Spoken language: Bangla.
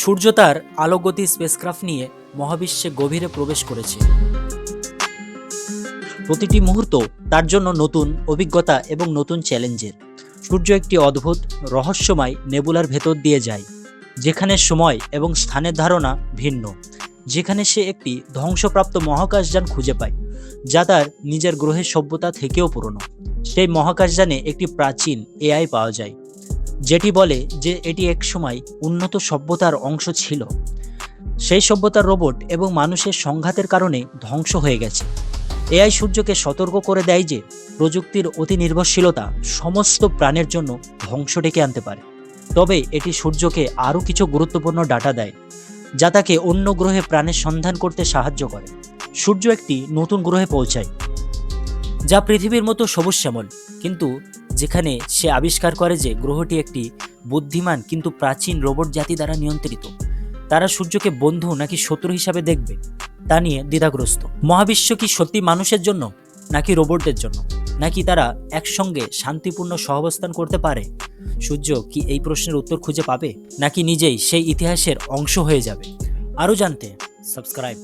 সূর্য তার আলোগতি স্পেসক্রাফট নিয়ে মহাবিশ্বে গভীরে প্রবেশ করেছে। প্রতিটি মুহূর্ত তার জন্য নতুন অভিজ্ঞতা এবং নতুন চ্যালেঞ্জের সূর্য একটি অদ্ভুত, রহস্যময় নেবুলার ভেতর দিয়ে যায়, যেখানে সময় এবং স্থানের ধারণা ভিন্ন, যেখানে সে একটি ধ্বংসপ্রাপ্ত মহাকাশযান খুঁজে পায়, যা তার নিজের গ্রহের সভ্যতা থেকেও পুরনো। সেই মহাকাশযানে একটি প্রাচীন এআই পাওয়া যায় যেটি বলে যে এটি একসময় উন্নত সভ্যতার অংশ ছিল। সেই সভ্যতার রোবট এবং মানুষের সংঘাতের কারণে ধ্বংস হয়ে গেছে। এআই সূর্যকে সতর্ক করে দেয় যে প্রযুক্তির অতি নির্ভরশীলতা সমস্ত প্রাণের জন্য ধ্বংস ডেকে আনতে পারে। তবে এটি সূর্যকে আরও কিছু গুরুত্বপূর্ণ ডাটা দেয়, যা তাকে অন্য গ্রহে প্রাণের সন্ধান করতে সাহায্য করে। সূর্য একটি নতুন গ্রহে পৌঁছায় যা পৃথিবীর মতো সবুজ শ্যামল কিন্তু যেখানে সে আবিষ্কার করে যে গ্রহটি একটি বুদ্ধিমান কিন্তু প্রাচীন রোবট জাতি দ্বারা নিয়ন্ত্রিত, তারা সূর্যকে বন্ধু নাকি শত্রু হিসাবে দেখবে, তা নিয়ে দ্বিধাগ্রস্ত। মহাবিশ্ব কি সত্যি মানুষের জন্য, নাকি রোবটদের জন্য? নাকি তারা একসঙ্গে শান্তিপূর্ণ সহাবস্থান করতে পারে? সূর্য কি এই প্রশ্নের উত্তর খুঁজে পাবে? নাকি নিজেই সেই ইতিহাসের অংশ হয়ে যাবে? আরও জানতে সাবস্ক্রাইব